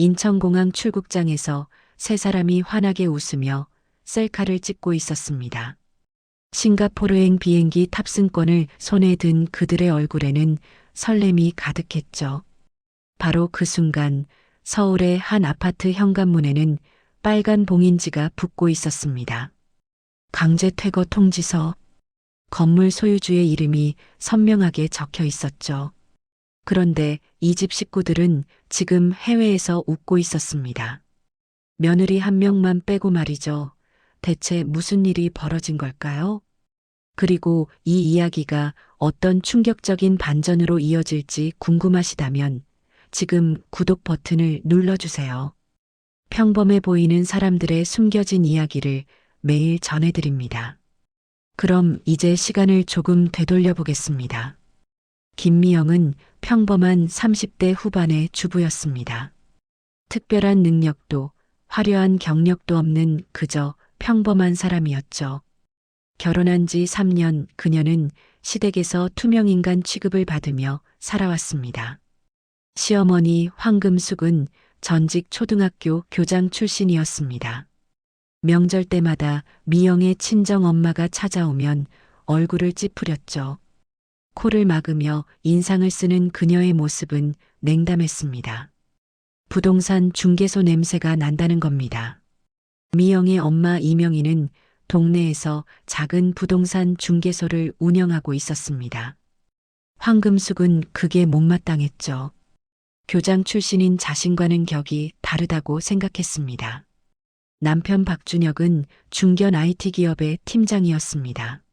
인천공항 출국장에서 세 사람이 환하게 웃으며 셀카를 찍고 있었습니다. 싱가포르행 비행기 탑승권을 손에 든 그들의 얼굴에는 설렘이 가득했죠. 바로 그 순간 서울의 한 아파트 현관문에는 빨간 봉인지가 붙고 있었습니다. 강제 퇴거 통지서. 건물 소유주의 이름이 선명하게 적혀 있었죠. 그런데 이 집 식구들은 지금 해외에서 웃고 있었습니다. 며느리 한 명만 빼고 말이죠. 대체 무슨 일이 벌어진 걸까요? 그리고 이 이야기가 어떤 충격적인 반전으로 이어질지 궁금하시다면 지금 구독 버튼을 눌러주세요. 평범해 보이는 사람들의 숨겨진 이야기를 매일 전해드립니다. 그럼 이제 시간을 조금 되돌려 보겠습니다. 김미영은 평범한 30대 후반의 주부였습니다. 특별한 능력도 화려한 경력도 없는 그저 평범한 사람이었죠. 결혼한 지 3년 그녀는 시댁에서 투명인간 취급을 받으며 살아왔습니다. 시어머니 황금숙은 전직 초등학교 교장 출신이었습니다. 명절 때마다 미영의 친정 엄마가 찾아오면 얼굴을 찌푸렸죠. 코를 막으며 인상을 쓰는 그녀의 모습은 냉담했습니다. 부동산 중개소 냄새가 난다는 겁니다. 미영의 엄마 이명희는 동네에서 작은 부동산 중개소를 운영하고 있었습니다. 황금숙은 그게 못마땅했죠. 교장 출신인 자신과는 격이 다르다고 생각했습니다. 남편 박준혁은 중견 IT 기업의 팀장이었습니다.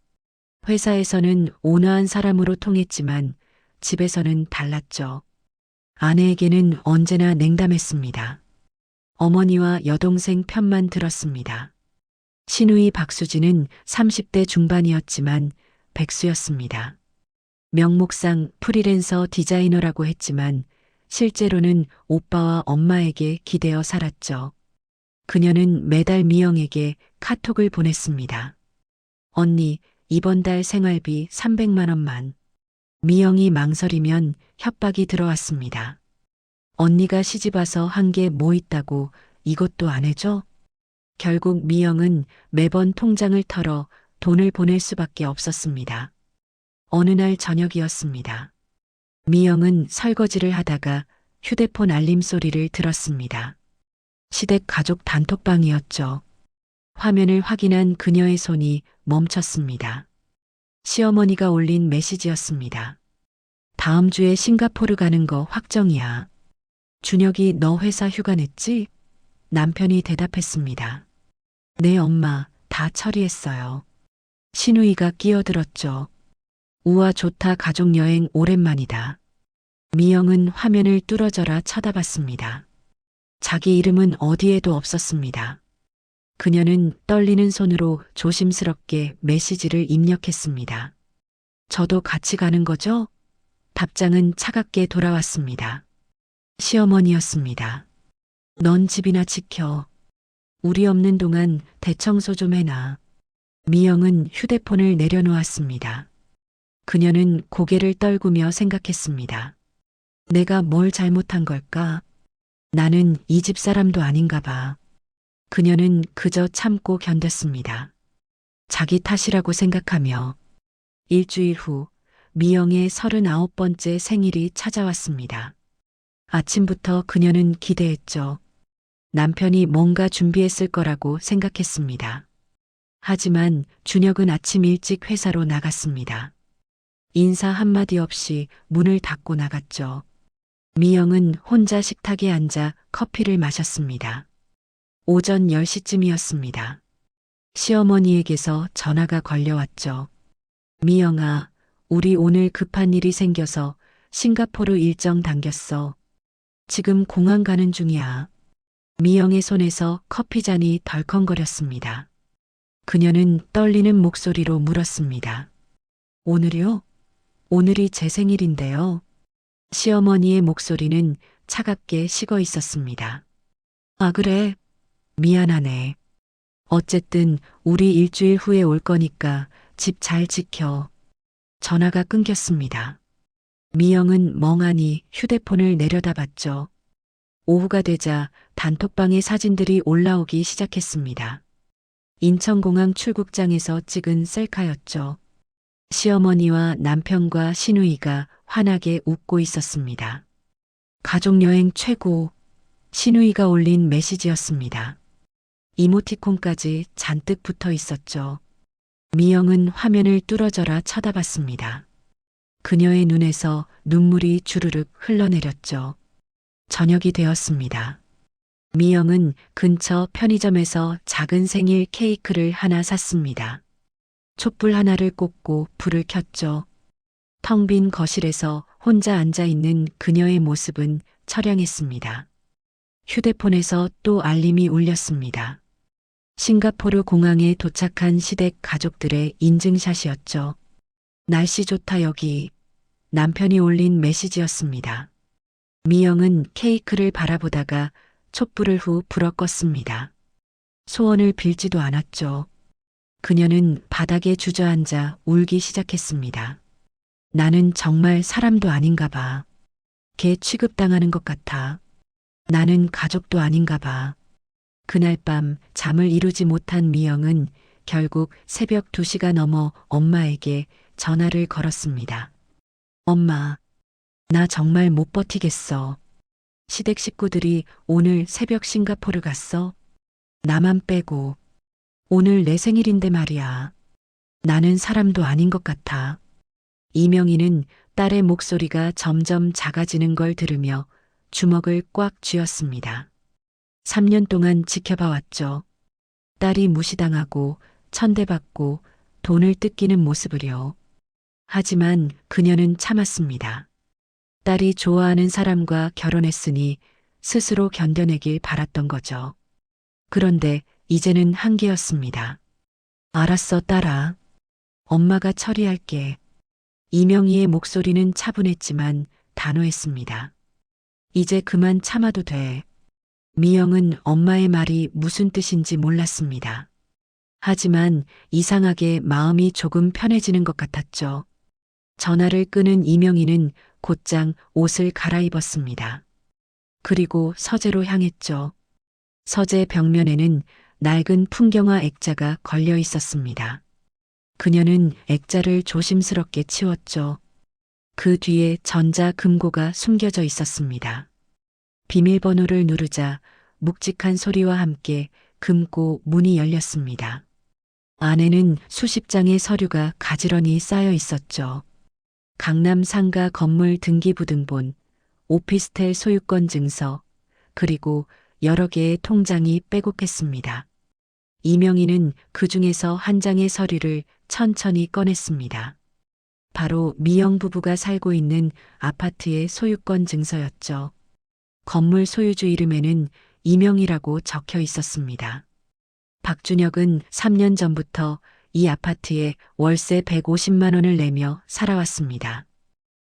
회사에서는 온화한 사람으로 통했지만 집에서는 달랐죠. 아내에게는 언제나 냉담했습니다. 어머니와 여동생 편만 들었습니다. 신우이 박수진은 30대 중반이었지만 백수였습니다. 명목상 프리랜서 디자이너라고 했지만 실제로는 오빠와 엄마에게 기대어 살았죠. 그녀는 매달 미영에게 카톡을 보냈습니다. 언니, 이번 달 생활비 300만 원만. 미영이 망설이면 협박이 들어왔습니다. 언니가 시집와서 한 게 뭐 있다고 이것도 안 해줘? 결국 미영은 매번 통장을 털어 돈을 보낼 수밖에 없었습니다. 어느 날 저녁이었습니다. 미영은 설거지를 하다가 휴대폰 알림 소리를 들었습니다. 시댁 가족 단톡방이었죠. 화면을 확인한 그녀의 손이 멈췄습니다. 시어머니가 올린 메시지였습니다. 다음 주에 싱가포르 가는 거 확정이야. 준혁이 너 회사 휴가 냈지? 남편이 대답했습니다. 네, 엄마, 다 처리했어요. 신우이가 끼어들었죠. 우와, 좋다, 가족여행 오랜만이다. 미영은 화면을 뚫어져라 쳐다봤습니다. 자기 이름은 어디에도 없었습니다. 그녀는 떨리는 손으로 조심스럽게 메시지를 입력했습니다. 저도 같이 가는 거죠? 답장은 차갑게 돌아왔습니다. 시어머니였습니다. 넌 집이나 지켜. 우리 없는 동안 대청소 좀 해놔. 미영은 휴대폰을 내려놓았습니다. 그녀는 고개를 떨구며 생각했습니다. 내가 뭘 잘못한 걸까? 나는 이 집 사람도 아닌가 봐. 그녀는 그저 참고 견뎠습니다. 자기 탓이라고 생각하며 일주일 후 미영의 39번째 생일이 찾아왔습니다. 아침부터 그녀는 기대했죠. 남편이 뭔가 준비했을 거라고 생각했습니다. 하지만 준혁은 아침 일찍 회사로 나갔습니다. 인사 한마디 없이 문을 닫고 나갔죠. 미영은 혼자 식탁에 앉아 커피를 마셨습니다. 오전 10시쯤이었습니다. 시어머니에게서 전화가 걸려왔죠. 미영아, 우리 오늘 급한 일이 생겨서 싱가포르 일정 당겼어. 지금 공항 가는 중이야. 미영의 손에서 커피잔이 덜컹거렸습니다. 그녀는 떨리는 목소리로 물었습니다. 오늘이요? 오늘이 제 생일인데요. 시어머니의 목소리는 차갑게 식어 있었습니다. 아, 그래. 미안하네. 어쨌든 우리 일주일 후에 올 거니까 집 잘 지켜. 전화가 끊겼습니다. 미영은 멍하니 휴대폰을 내려다봤죠. 오후가 되자 단톡방에 사진들이 올라오기 시작했습니다. 인천공항 출국장에서 찍은 셀카였죠. 시어머니와 남편과 시누이가 환하게 웃고 있었습니다. 가족여행 최고. 시누이가 올린 메시지였습니다. 이모티콘까지 잔뜩 붙어 있었죠. 미영은 화면을 뚫어져라 쳐다봤습니다. 그녀의 눈에서 눈물이 주르륵 흘러내렸죠. 저녁이 되었습니다. 미영은 근처 편의점에서 작은 생일 케이크를 하나 샀습니다. 촛불 하나를 꽂고 불을 켰죠. 텅 빈 거실에서 혼자 앉아 있는 그녀의 모습은 처량했습니다. 휴대폰에서 또 알림이 울렸습니다. 싱가포르 공항에 도착한 시댁 가족들의 인증샷이었죠. 날씨 좋다 여기. 남편이 올린 메시지였습니다. 미영은 케이크를 바라보다가 촛불을 후 불어 껐습니다. 소원을 빌지도 않았죠. 그녀는 바닥에 주저앉아 울기 시작했습니다. 나는 정말 사람도 아닌가 봐. 개 취급당하는 것 같아. 나는 가족도 아닌가 봐. 그날 밤 잠을 이루지 못한 미영은 결국 새벽 2시가 넘어 엄마에게 전화를 걸었습니다. 엄마, 나 정말 못 버티겠어. 시댁 식구들이 오늘 새벽 싱가포르 갔어. 나만 빼고. 오늘 내 생일인데 말이야. 나는 사람도 아닌 것 같아. 이명희는 딸의 목소리가 점점 작아지는 걸 들으며 주먹을 꽉 쥐었습니다. 3년 동안 지켜봐 왔죠. 딸이 무시당하고 천대받고 돈을 뜯기는 모습을요. 하지만 그녀는 참았습니다. 딸이 좋아하는 사람과 결혼했으니 스스로 견뎌내길 바랐던 거죠. 그런데 이제는 한계였습니다. 알았어, 딸아. 엄마가 처리할게. 이명희의 목소리는 차분했지만 단호했습니다. 이제 그만 참아도 돼. 미영은 엄마의 말이 무슨 뜻인지 몰랐습니다. 하지만 이상하게 마음이 조금 편해지는 것 같았죠. 전화를 끄는 이명희는 곧장 옷을 갈아입었습니다. 그리고 서재로 향했죠. 서재 벽면에는 낡은 풍경화 액자가 걸려 있었습니다. 그녀는 액자를 조심스럽게 치웠죠. 그 뒤에 전자 금고가 숨겨져 있었습니다. 비밀번호를 누르자 묵직한 소리와 함께 금고 문이 열렸습니다. 안에는 수십 장의 서류가 가지런히 쌓여 있었죠. 강남 상가 건물 등기부등본, 오피스텔 소유권 증서, 그리고 여러 개의 통장이 빼곡했습니다. 이명희는 그 중에서 한 장의 서류를 천천히 꺼냈습니다. 바로 미영 부부가 살고 있는 아파트의 소유권 증서였죠. 건물 소유주 이름에는 이명이라고 적혀 있었습니다. 박준혁은 3년 전부터 이 아파트에 월세 150만 원을 내며 살아왔습니다.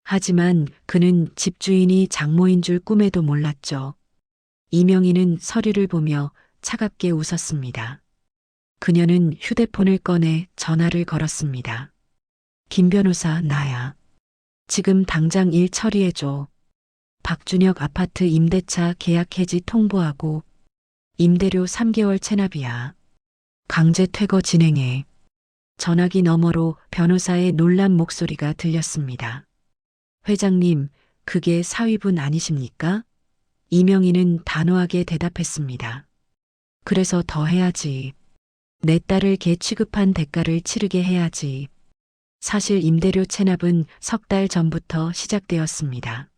하지만 그는 집주인이 장모인 줄 꿈에도 몰랐죠. 이명희는 서류를 보며 차갑게 웃었습니다. 그녀는 휴대폰을 꺼내 전화를 걸었습니다. 김 변호사, 나야. 지금 당장 일 처리해줘. 박준혁 아파트 임대차 계약 해지 통보하고 임대료 3개월 체납이야. 강제 퇴거 진행해. 전화기 너머로 변호사의 놀란 목소리가 들렸습니다. 회장님, 그게 사위분 아니십니까? 이명희는 단호하게 대답했습니다. 그래서 더 해야지. 내 딸을 개 취급한 대가를 치르게 해야지. 사실 임대료 체납은 석 달 전부터 시작되었습니다.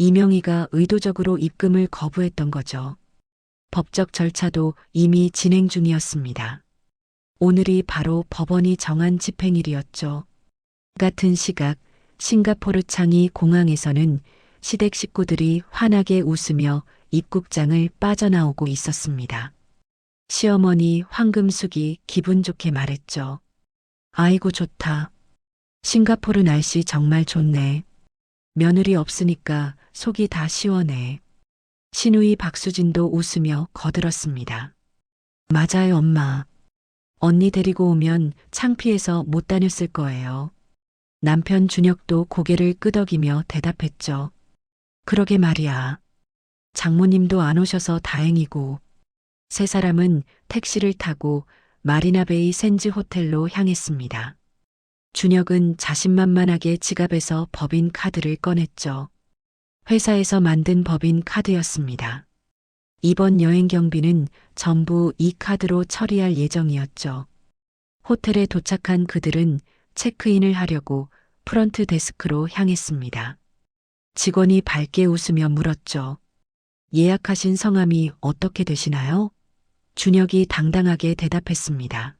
이명희가 의도적으로 입금을 거부했던 거죠. 법적 절차도 이미 진행 중이었습니다. 오늘이 바로 법원이 정한 집행일이었죠. 같은 시각 싱가포르 창이 공항에서는 시댁 식구들이 환하게 웃으며 입국장을 빠져나오고 있었습니다. 시어머니 황금숙이 기분 좋게 말했죠. 아이고 좋다. 싱가포르 날씨 정말 좋네. 며느리 없으니까 속이 다 시원해. 신우이 박수진도 웃으며 거들었습니다. 맞아요, 엄마. 언니 데리고 오면 창피해서 못 다녔을 거예요. 남편 준혁도 고개를 끄덕이며 대답했죠. 그러게 말이야. 장모님도 안 오셔서 다행이고 세 사람은 택시를 타고 마리나베이 샌즈 호텔로 향했습니다. 준혁은 자신만만하게 지갑에서 법인 카드를 꺼냈죠. 회사에서 만든 법인 카드였습니다. 이번 여행 경비는 전부 이 카드로 처리할 예정이었죠. 호텔에 도착한 그들은 체크인을 하려고 프런트 데스크로 향했습니다. 직원이 밝게 웃으며 물었죠. 예약하신 성함이 어떻게 되시나요? 준혁이 당당하게 대답했습니다.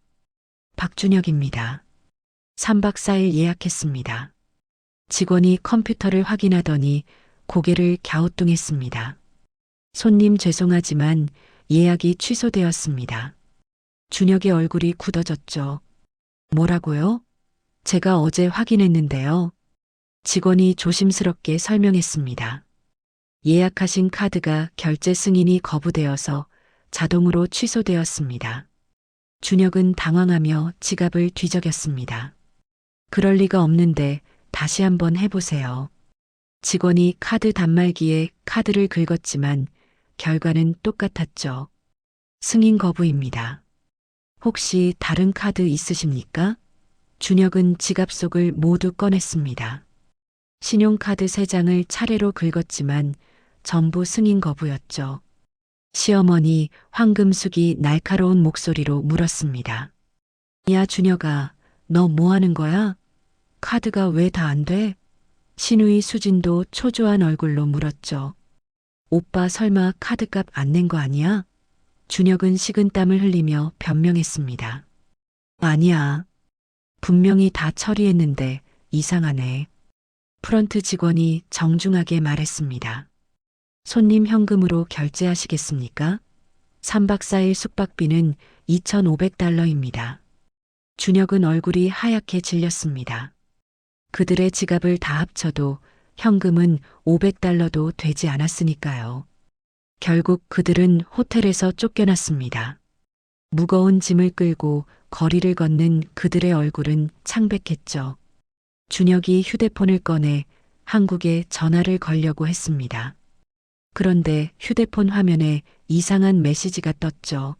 박준혁입니다. 3박 4일 예약했습니다. 직원이 컴퓨터를 확인하더니 고개를 갸우뚱했습니다. 손님 죄송하지만 예약이 취소되었습니다. 준혁의 얼굴이 굳어졌죠. 뭐라고요? 제가 어제 확인했는데요. 직원이 조심스럽게 설명했습니다. 예약하신 카드가 결제 승인이 거부되어서 자동으로 취소되었습니다. 준혁은 당황하며 지갑을 뒤적였습니다. 그럴 리가 없는데 다시 한번 해보세요. 직원이 카드 단말기에 카드를 긁었지만 결과는 똑같았죠. 승인 거부입니다. 혹시 다른 카드 있으십니까? 준혁은 지갑 속을 모두 꺼냈습니다. 신용카드 3장을 차례로 긁었지만 전부 승인 거부였죠. 시어머니 황금숙이 날카로운 목소리로 물었습니다. 야, 준혁아, 너 뭐 하는 거야? 카드가 왜 다 안 돼? 신우이 수진도 초조한 얼굴로 물었죠. 오빠 설마 카드값 안 낸 거 아니야? 준혁은 식은 땀을 흘리며 변명했습니다. 아니야. 분명히 다 처리했는데 이상하네. 프런트 직원이 정중하게 말했습니다. 손님 현금으로 결제하시겠습니까? 3박 4일 숙박비는 2,500달러입니다. 준혁은 얼굴이 하얗게 질렸습니다. 그들의 지갑을 다 합쳐도 현금은 500달러도 되지 않았으니까요. 결국 그들은 호텔에서 쫓겨났습니다. 무거운 짐을 끌고 거리를 걷는 그들의 얼굴은 창백했죠. 준혁이 휴대폰을 꺼내 한국에 전화를 걸려고 했습니다. 그런데 휴대폰 화면에 이상한 메시지가 떴죠.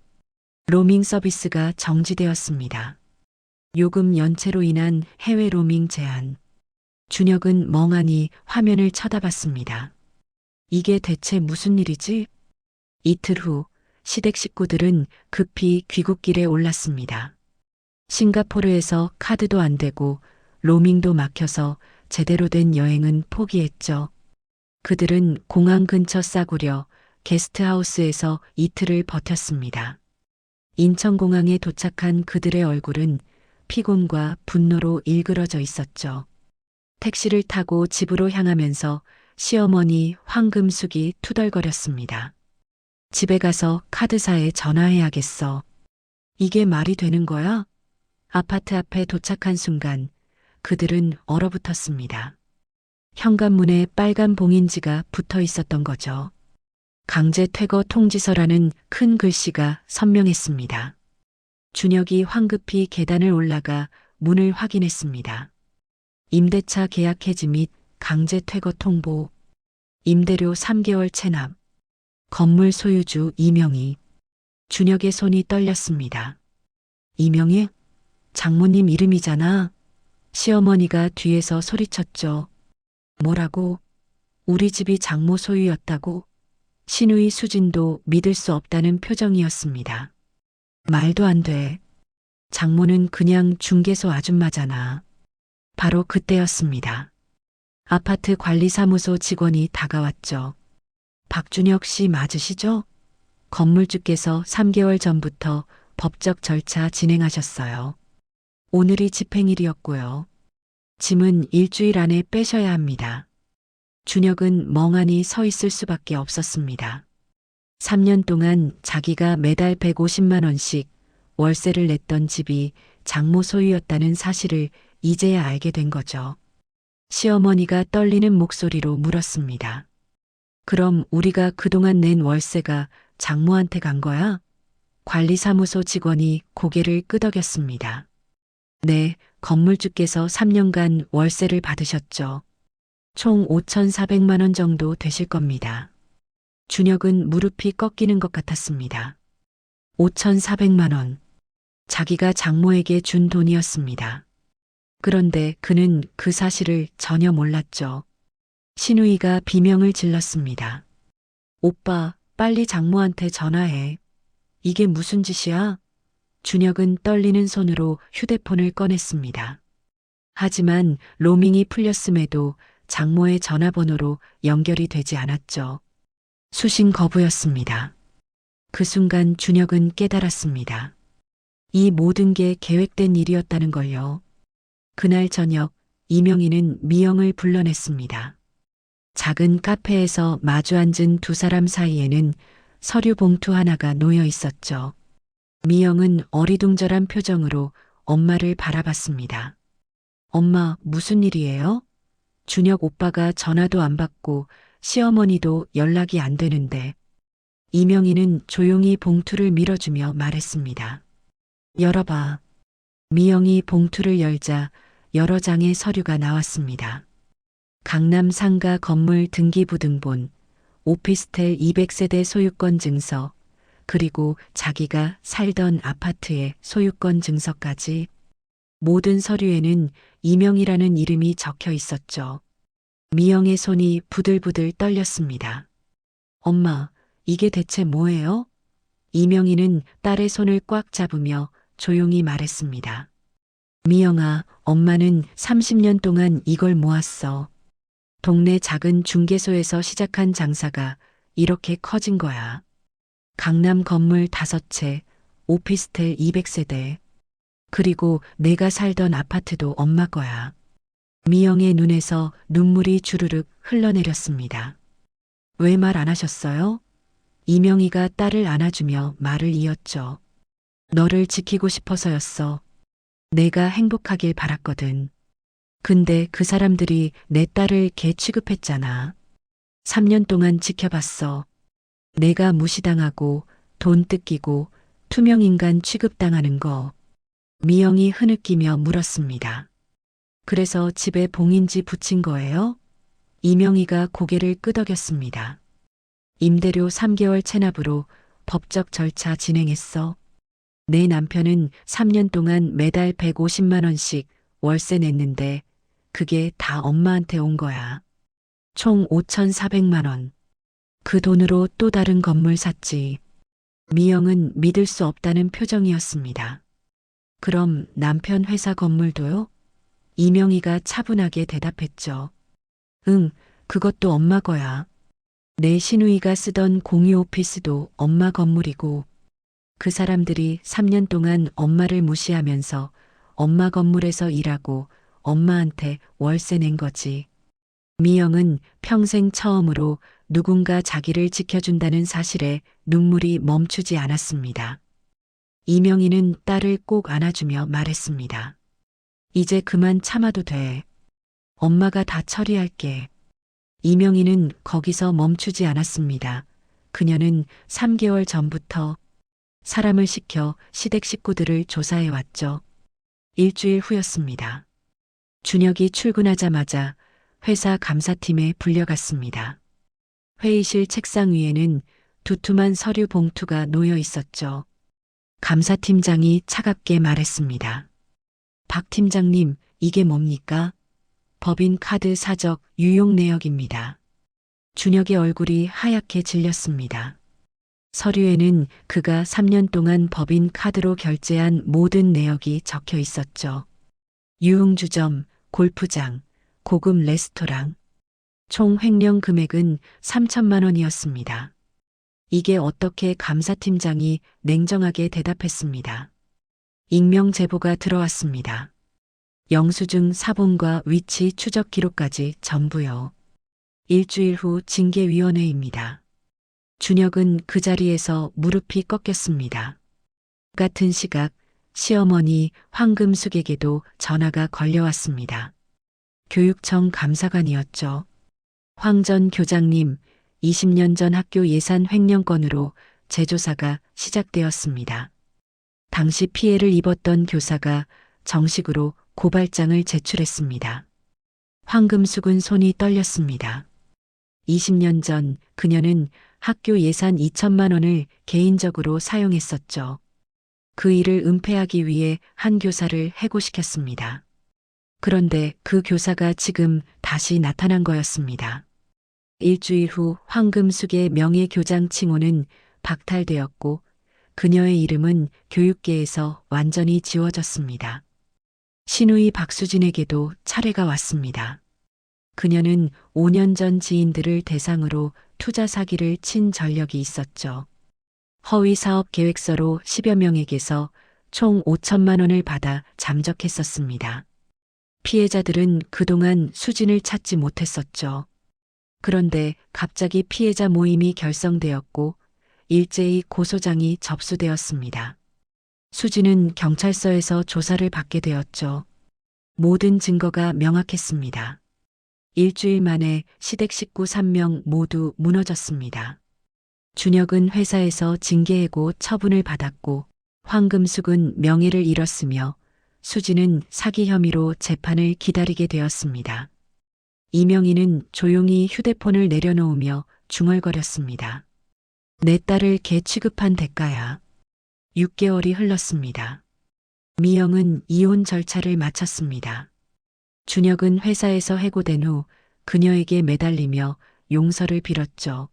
로밍 서비스가 정지되었습니다. 요금 연체로 인한 해외 로밍 제한. 준혁은 멍하니 화면을 쳐다봤습니다. 이게 대체 무슨 일이지? 이틀 후 시댁 식구들은 급히 귀국길에 올랐습니다. 싱가포르에서 카드도 안 되고 로밍도 막혀서 제대로 된 여행은 포기했죠. 그들은 공항 근처 싸구려 게스트하우스에서 이틀을 버텼습니다. 인천공항에 도착한 그들의 얼굴은 피곤과 분노로 일그러져 있었죠. 택시를 타고 집으로 향하면서 시어머니 황금숙이 투덜거렸습니다. 집에 가서 카드사에 전화해야겠어. 이게 말이 되는 거야? 아파트 앞에 도착한 순간 그들은 얼어붙었습니다. 현관문에 빨간 봉인지가 붙어 있었던 거죠. 강제 퇴거 통지서라는 큰 글씨가 선명했습니다. 준혁이 황급히 계단을 올라가 문을 확인했습니다. 임대차 계약 해지 및 강제 퇴거 통보, 임대료 3개월 체납, 건물 소유주 이명희, 준혁의 손이 떨렸습니다. 이명희? 장모님 이름이잖아. 시어머니가 뒤에서 소리쳤죠. 뭐라고? 우리 집이 장모 소유였다고? 신우이 수진도 믿을 수 없다는 표정이었습니다. 말도 안 돼. 장모는 그냥 중개소 아줌마잖아. 바로 그때였습니다. 아파트 관리사무소 직원이 다가왔죠. 박준혁 씨 맞으시죠? 건물주께서 3개월 전부터 법적 절차 진행하셨어요. 오늘이 집행일이었고요. 짐은 일주일 안에 빼셔야 합니다. 준혁은 멍하니 서 있을 수밖에 없었습니다. 3년 동안 자기가 매달 150만 원씩 월세를 냈던 집이 장모 소유였다는 사실을 이제야 알게 된 거죠. 시어머니가 떨리는 목소리로 물었습니다. 그럼 우리가 그동안 낸 월세가 장모한테 간 거야? 관리사무소 직원이 고개를 끄덕였습니다. 네, 건물주께서 3년간 월세를 받으셨죠. 총 5,400만 원 정도 되실 겁니다. 준혁은 무릎이 꺾이는 것 같았습니다. 5,400만 원. 자기가 장모에게 준 돈이었습니다. 그런데 그는 그 사실을 전혀 몰랐죠. 신우이가 비명을 질렀습니다. 오빠, 빨리 장모한테 전화해. 이게 무슨 짓이야? 준혁은 떨리는 손으로 휴대폰을 꺼냈습니다. 하지만 로밍이 풀렸음에도 장모의 전화번호로 연결이 되지 않았죠. 수신 거부였습니다. 그 순간 준혁은 깨달았습니다. 이 모든 게 계획된 일이었다는 걸요. 그날 저녁 이명희는 미영을 불러냈습니다. 작은 카페에서 마주 앉은 두 사람 사이에는 서류 봉투 하나가 놓여 있었죠. 미영은 어리둥절한 표정으로 엄마를 바라봤습니다. 엄마, 무슨 일이에요? 준혁 오빠가 전화도 안 받고 시어머니도 연락이 안 되는데 이명희는 조용히 봉투를 밀어주며 말했습니다. 열어봐. 미영이 봉투를 열자 여러 장의 서류가 나왔습니다. 강남 상가 건물 등기부등본, 오피스텔 200세대 소유권 증서, 그리고 자기가 살던 아파트의 소유권 증서까지 모든 서류에는 이명이라는 이름이 적혀 있었죠. 미영의 손이 부들부들 떨렸습니다. 엄마, 이게 대체 뭐예요? 이명희는 딸의 손을 꽉 잡으며 조용히 말했습니다. 미영아, 엄마는 30년 동안 이걸 모았어. 동네 작은 중개소에서 시작한 장사가 이렇게 커진 거야. 강남 건물 다섯 채, 오피스텔 200세대, 그리고 내가 살던 아파트도 엄마 거야. 미영의 눈에서 눈물이 주르륵 흘러내렸습니다. 왜 말 안 하셨어요? 이명희가 딸을 안아주며 말을 이었죠. 너를 지키고 싶어서였어. 내가 행복하길 바랐거든. 근데 그 사람들이 내 딸을 개 취급했잖아. 3년 동안 지켜봤어. 내가 무시당하고 돈 뜯기고 투명인간 취급당하는 거. 미영이 흐느끼며 물었습니다. 그래서 집에 봉인지 붙인 거예요? 이명희가 고개를 끄덕였습니다. 임대료 3개월 체납으로 법적 절차 진행했어. 내 남편은 3년 동안 매달 150만 원씩 월세 냈는데 그게 다 엄마한테 온 거야. 총 5,400만 원. 그 돈으로 또 다른 건물 샀지. 미영은 믿을 수 없다는 표정이었습니다. 그럼 남편 회사 건물도요? 이명희가 차분하게 대답했죠. 응, 그것도 엄마 거야. 내 시누이가 쓰던 공유 오피스도 엄마 건물이고 그 사람들이 3년 동안 엄마를 무시하면서 엄마 건물에서 일하고 엄마한테 월세 낸 거지. 미영은 평생 처음으로 누군가 자기를 지켜준다는 사실에 눈물이 멈추지 않았습니다. 이명희는 딸을 꼭 안아주며 말했습니다. 이제 그만 참아도 돼. 엄마가 다 처리할게. 이명희는 거기서 멈추지 않았습니다. 그녀는 3개월 전부터 사람을 시켜 시댁 식구들을 조사해 왔죠. 일주일 후였습니다. 준혁이 출근하자마자 회사 감사팀에 불려갔습니다. 회의실 책상 위에는 두툼한 서류 봉투가 놓여 있었죠. 감사팀장이 차갑게 말했습니다. 박 팀장님, 이게 뭡니까? 법인 카드 사적 유용 내역입니다. 준혁의 얼굴이 하얗게 질렸습니다. 서류에는 그가 3년 동안 법인 카드로 결제한 모든 내역이 적혀 있었죠. 유흥주점, 골프장, 고급 레스토랑. 총 횡령 금액은 3천만 원이었습니다. 이게 어떻게 감사팀장이 냉정하게 대답했습니다. 익명 제보가 들어왔습니다. 영수증 사본과 위치 추적 기록까지 전부요. 일주일 후 징계위원회입니다. 준혁은 그 자리에서 무릎이 꺾였습니다. 같은 시각 시어머니 황금숙에게도 전화가 걸려왔습니다. 교육청 감사관이었죠. 황 전 교장님, 20년 전 학교 예산 횡령 건으로 재조사가 시작되었습니다. 당시 피해를 입었던 교사가 정식으로 고발장을 제출했습니다. 황금숙은 손이 떨렸습니다. 20년 전 그녀는 학교 예산 2천만 원을 개인적으로 사용했었죠. 그 일을 은폐하기 위해 한 교사를 해고시켰습니다. 그런데 그 교사가 지금 다시 나타난 거였습니다. 일주일 후 황금숙의 명예교장 칭호는 박탈되었고 그녀의 이름은 교육계에서 완전히 지워졌습니다. 신우이 박수진에게도 차례가 왔습니다. 그녀는 5년 전 지인들을 대상으로 투자 사기를 친 전력이 있었죠. 허위 사업 계획서로 10여 명에게서 총 5천만 원을 받아 잠적했었습니다. 피해자들은 그동안 수진을 찾지 못했었죠. 그런데 갑자기 피해자 모임이 결성되었고 일제히 고소장이 접수되었습니다. 수진은 경찰서에서 조사를 받게 되었죠. 모든 증거가 명확했습니다. 일주일 만에 시댁 식구 3명 모두 무너졌습니다. 준혁은 회사에서 징계해고 처분을 받았고 황금숙은 명예를 잃었으며 수진은 사기 혐의로 재판을 기다리게 되었습니다. 이명희는 조용히 휴대폰을 내려놓으며 중얼거렸습니다. 내 딸을 개 취급한 대가야. 6개월이 흘렀습니다. 미영은 이혼 절차를 마쳤습니다. 준혁은 회사에서 해고된 후 그녀에게 매달리며 용서를 빌었죠.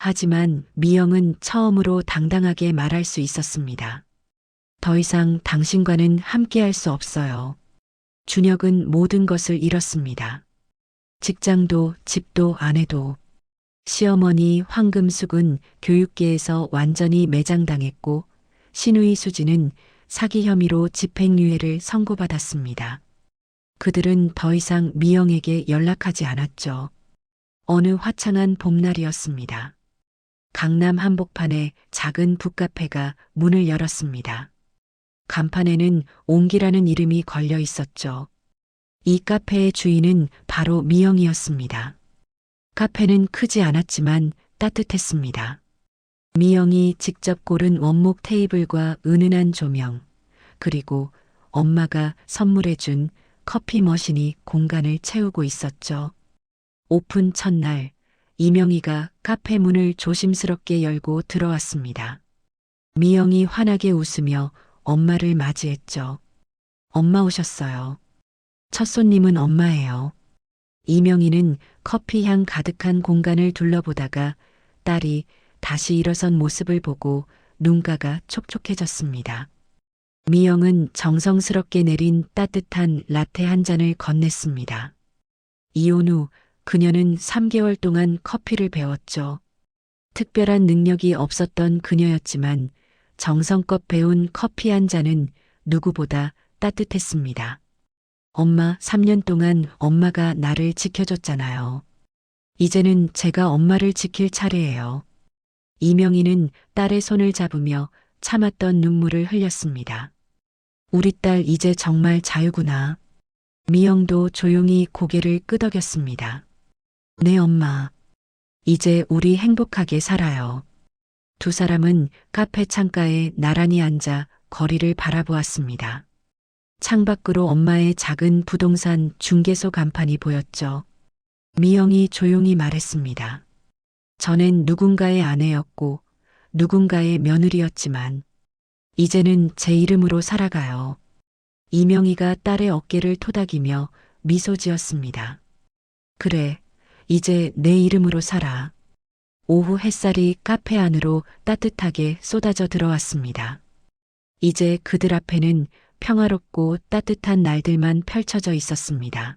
하지만 미영은 처음으로 당당하게 말할 수 있었습니다. 더 이상 당신과는 함께할 수 없어요. 준혁은 모든 것을 잃었습니다. 직장도 집도 아내도 시어머니 황금숙은 교육계에서 완전히 매장당했고 신우이 수지는 사기 혐의로 집행유예를 선고받았습니다. 그들은 더 이상 미영에게 연락하지 않았죠. 어느 화창한 봄날이었습니다. 강남 한복판에 작은 북카페가 문을 열었습니다. 간판에는 옹기라는 이름이 걸려 있었죠. 이 카페의 주인은 바로 미영이었습니다. 카페는 크지 않았지만 따뜻했습니다. 미영이 직접 고른 원목 테이블과 은은한 조명, 그리고 엄마가 선물해준 커피 머신이 공간을 채우고 있었죠. 오픈 첫날, 이명희가 카페 문을 조심스럽게 열고 들어왔습니다. 미영이 환하게 웃으며 엄마를 맞이했죠. 엄마 오셨어요. 첫 손님은 엄마예요. 이명희는 커피 향 가득한 공간을 둘러보다가 딸이 다시 일어선 모습을 보고 눈가가 촉촉해졌습니다. 미영은 정성스럽게 내린 따뜻한 라테 한 잔을 건넸습니다. 이혼 후 그녀는 3개월 동안 커피를 배웠죠. 특별한 능력이 없었던 그녀였지만 정성껏 배운 커피 한 잔은 누구보다 따뜻했습니다. 엄마 3년 동안 엄마가 나를 지켜줬잖아요. 이제는 제가 엄마를 지킬 차례예요. 이명희는 딸의 손을 잡으며 참았던 눈물을 흘렸습니다. 우리 딸 이제 정말 자유구나. 미영도 조용히 고개를 끄덕였습니다. 네, 엄마. 이제 우리 행복하게 살아요. 두 사람은 카페 창가에 나란히 앉아 거리를 바라보았습니다. 창밖으로 엄마의 작은 부동산 중개소 간판이 보였죠. 미영이 조용히 말했습니다. 전엔 누군가의 아내였고 누군가의 며느리였지만 이제는 제 이름으로 살아가요. 이명희가 딸의 어깨를 토닥이며 미소 지었습니다. 그래, 이제 내 이름으로 살아. 오후 햇살이 카페 안으로 따뜻하게 쏟아져 들어왔습니다. 이제 그들 앞에는 평화롭고 따뜻한 날들만 펼쳐져 있었습니다.